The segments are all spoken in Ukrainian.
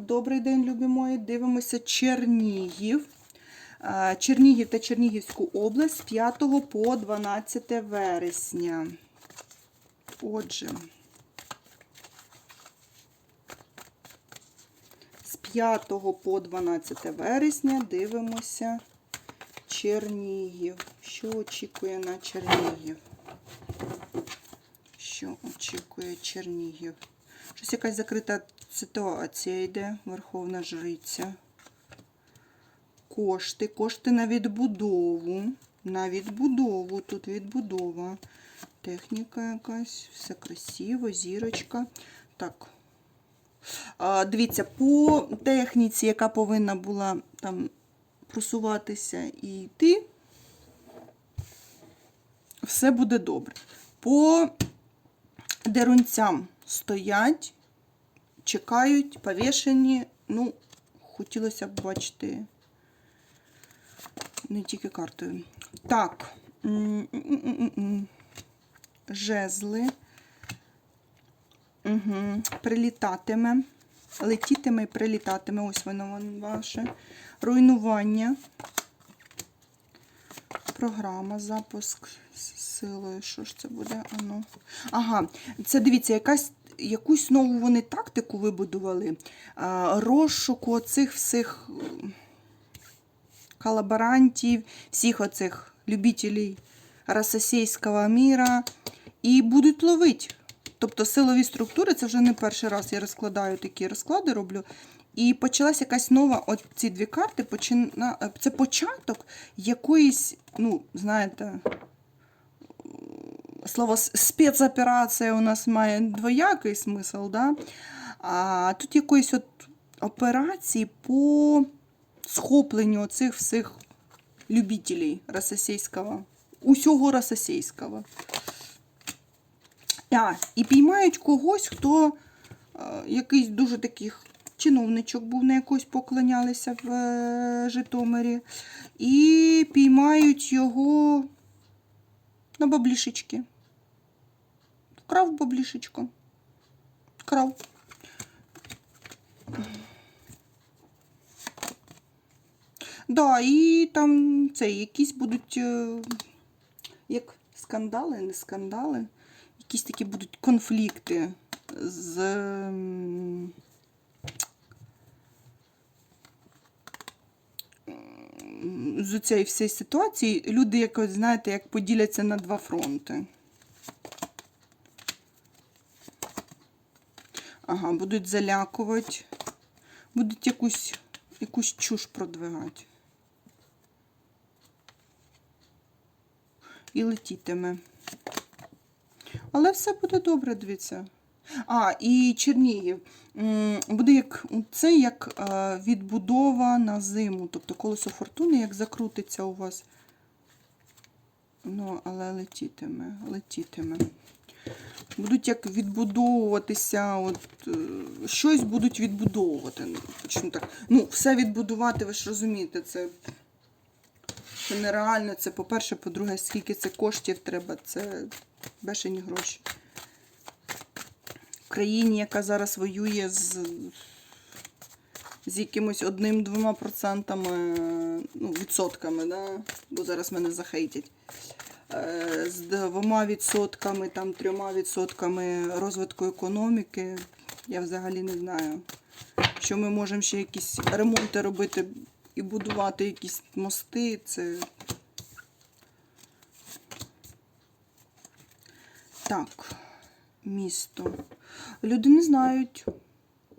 Добрий день, любі мої. Дивимося Чернігів. Чернігів та Чернігівську область з 5 по 12 вересня. Отже, з 5 по 12 вересня дивимося Чернігів. Що очікує на Чернігів? Що очікує Чернігів? Щось якась закрита ситуація йде, Верховна Жриця. Кошти, кошти на відбудову. На відбудову. Тут відбудова. Техніка якась, все красиво, зірочка. Так. Дивіться, по техніці, яка повинна була там просуватися і йти, все буде добре. По дерунцям стоять, чекають, повішені. Ну, хотілося б бачити не тільки картою. Так. Жезли. Угу. Прилітатиме. Летітиме і прилітатиме. Ось воно ваше. Руйнування. Програма, запуск з силою. Що ж це буде? Ану. Ага, це дивіться, якась, якусь нову вони тактику вибудували. Розшуку оцих всіх колаборантів, всіх оцих любителів російського міра. І будуть ловити. Тобто силові структури, це вже не перший раз я розкладаю такі розклади, роблю. І почалась якась нова, от ці дві карти, це початок якоїсь, ну, знаєте, слово спецоперація у нас має двоякий смисл, да? а тут якоїсь от операції по схопленню цих всіх любителів російського, усього російського. А, і піймають когось, хто е, якийсь дуже таких чиновничок був, на якось поклонялися в е, Житомирі. І піймають його на баблішечки. Вкрав баблішечку. Вкрав. Да, і там це якісь будуть е, як скандали, не скандали. Якісь такі будуть конфлікти з. З цієї всієї ситуації люди, якось, знаєте, як поділяться на два фронти. Ага, будуть залякувати, будуть якусь, якусь чуш продвигати. І летітиме. Але все буде добре, дивіться. А, і Чернігів. Буде як це як е, відбудова на зиму. Тобто колесо фортуни, як закрутиться у вас. Ну, але летітиме, летітиме. Будуть як відбудовуватися, от, е, щось будуть відбудовувати. Ну, Почну так. Ну, все відбудувати, ви ж розумієте, це, це нереально. Це, по-перше, по-друге, скільки це коштів треба, це бешені гроші. В країні, яка зараз воює з, з якимось одним-двома процентами, ну, відсотками, да? бо зараз мене захейтять. Е, З двома відсотками, там, трьома відсотками розвитку економіки, я взагалі не знаю, що ми можемо ще якісь ремонти робити і будувати якісь мости. Це Так, місто. Люди не знають,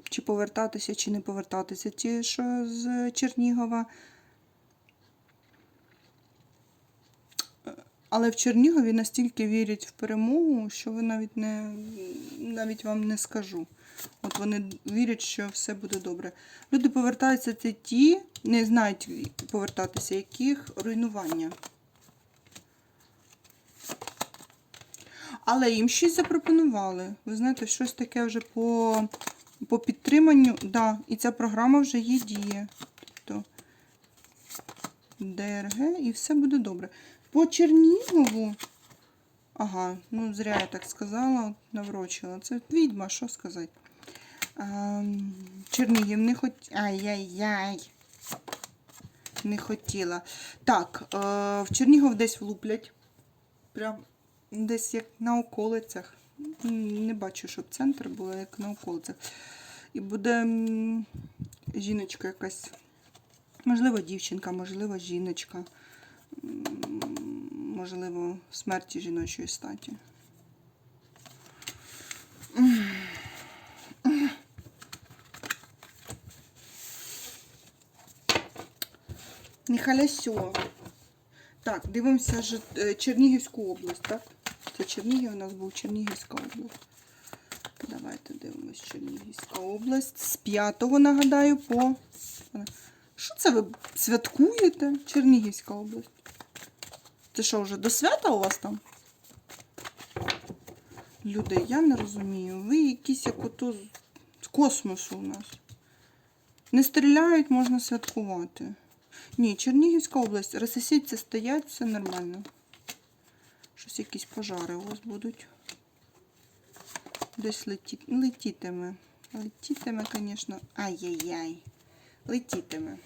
чи повертатися, чи не повертатися. Ті, що з Чернігова. Але в Чернігові настільки вірять в перемогу, що ви навіть не навіть вам не скажу. От вони вірять, що все буде добре. Люди повертаються це ті, не знають повертатися, яких руйнування. Але їм щось запропонували. Ви знаєте, щось таке вже по, по підтриманню. Да, і ця програма вже є діє. Тобто ДРГ і все буде добре. По Чернігову. Ага, ну зря я так сказала, наврочила. Це відьма, що сказати. Ем, Чернігів не хот... Ай-яй-яй. Не хотіла. Так, е, в Чернігів десь влуплять. Прям десь як на околицях. Не бачу, щоб центр був, як на околицях. І буде жіночка якась. Можливо, дівчинка, можливо, жіночка. Можливо, смерті жіночої статі. Не халясьо. Так, дивимося е, Чернігівську область, так? Це Чернігів у нас був Чернігівська область. Давайте дивимось Чернігівська область. З 5 нагадаю, по. Що це ви святкуєте? Чернігівська область. Це що, вже до свята у вас там? Люди, я не розумію. Ви якісь як ото з- космосу у нас. Не стріляють, можна святкувати. Ні, Чернігівська область. Російці стоять, все нормально. Щось якісь пожари у вас будуть. Десь леті... летітиме. Летітиме, звісно. Ай-яй-яй. Летітиме.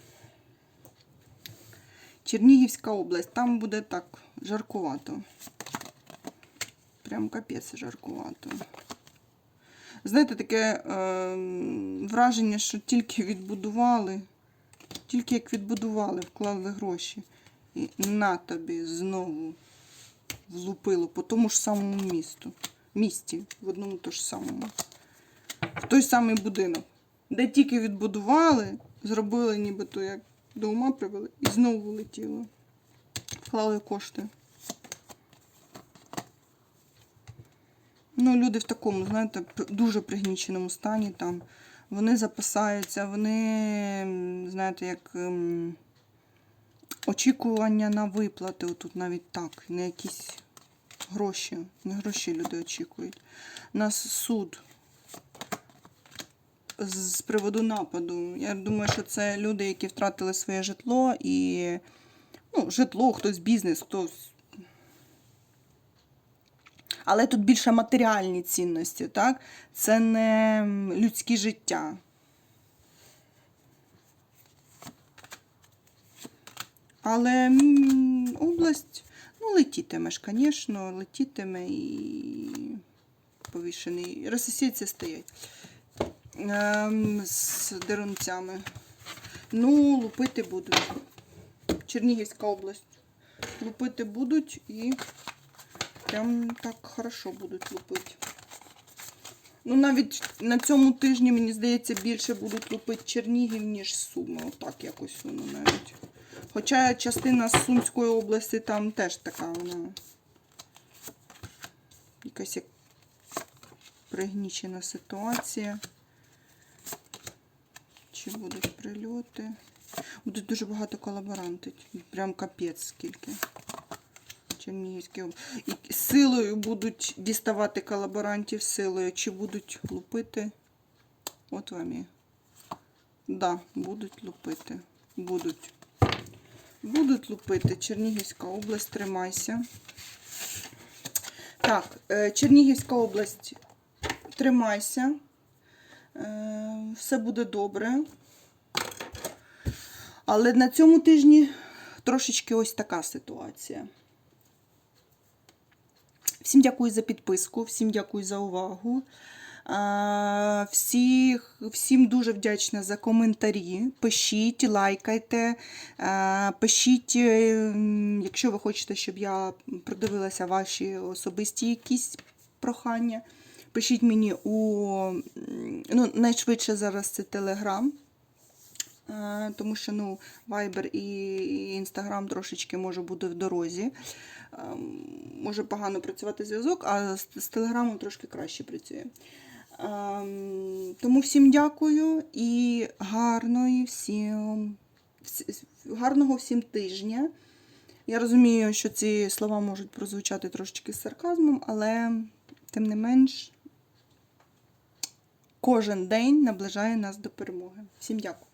Чернігівська область. Там буде так жаркувато. Прям капець жаркувато. Знаєте, таке е, враження, що тільки відбудували. Тільки як відбудували, вклали гроші. І на тобі знову влупило по тому ж самому місту. Місті, в одному то ж самому. В той самий будинок. Де тільки відбудували, зробили нібито як до ума привели і знову влетіло. Вклали кошти. Ну, люди в такому, знаєте, дуже пригніченому стані там. Вони запасаються, вони, знаєте, як ем, очікування на виплати. Отут навіть так, не якісь гроші. Не гроші люди очікують. Нас суд з приводу нападу. Я думаю, що це люди, які втратили своє житло і ну, житло, хтось бізнес, хтось. Але тут більше матеріальні цінності, так? Це не людське життя. Але область, ну, летітимеш, звісно, летітиме і повішений. Російці стоять з дерунцями. Ну, лупити будуть. Чернігівська область. Лупити будуть і прям так хорошо будуть лупити. Ну, навіть на цьому тижні, мені здається, більше будуть лупити Чернігів, ніж Суми. Отак якось воно навіть. Хоча частина з Сумської області там теж така вона. Якась як пригнічена ситуація. Чи будуть прильоти? Буде дуже багато колаборантів. Прям капець скільки. Чернігівській області. І силою будуть діставати колаборантів силою. Чи будуть лупити? От вам і. Да, будуть лупити. Будуть. Будуть лупити. Чернігівська область, тримайся. Так, е, Чернігівська область, тримайся. Все буде добре. Але на цьому тижні трошечки ось така ситуація. Всім дякую за підписку, всім дякую за увагу. Всіх, всім дуже вдячна за коментарі. Пишіть, лайкайте, пишіть, е, якщо ви хочете, щоб я продивилася ваші особисті якісь прохання. Пишіть мені у ну, найшвидше зараз це Телеграм. Тому що ну, Viber і Instagram трошечки може бути в дорозі. Ем, Може погано працювати зв'язок, а з, з Телеграмом трошки краще працює. Ем, Тому всім дякую і гарної всім, гарного всім тижня. Я розумію, що ці слова можуть прозвучати трошечки з сарказмом, але тим не менш, кожен день наближає нас до перемоги. Всім дякую.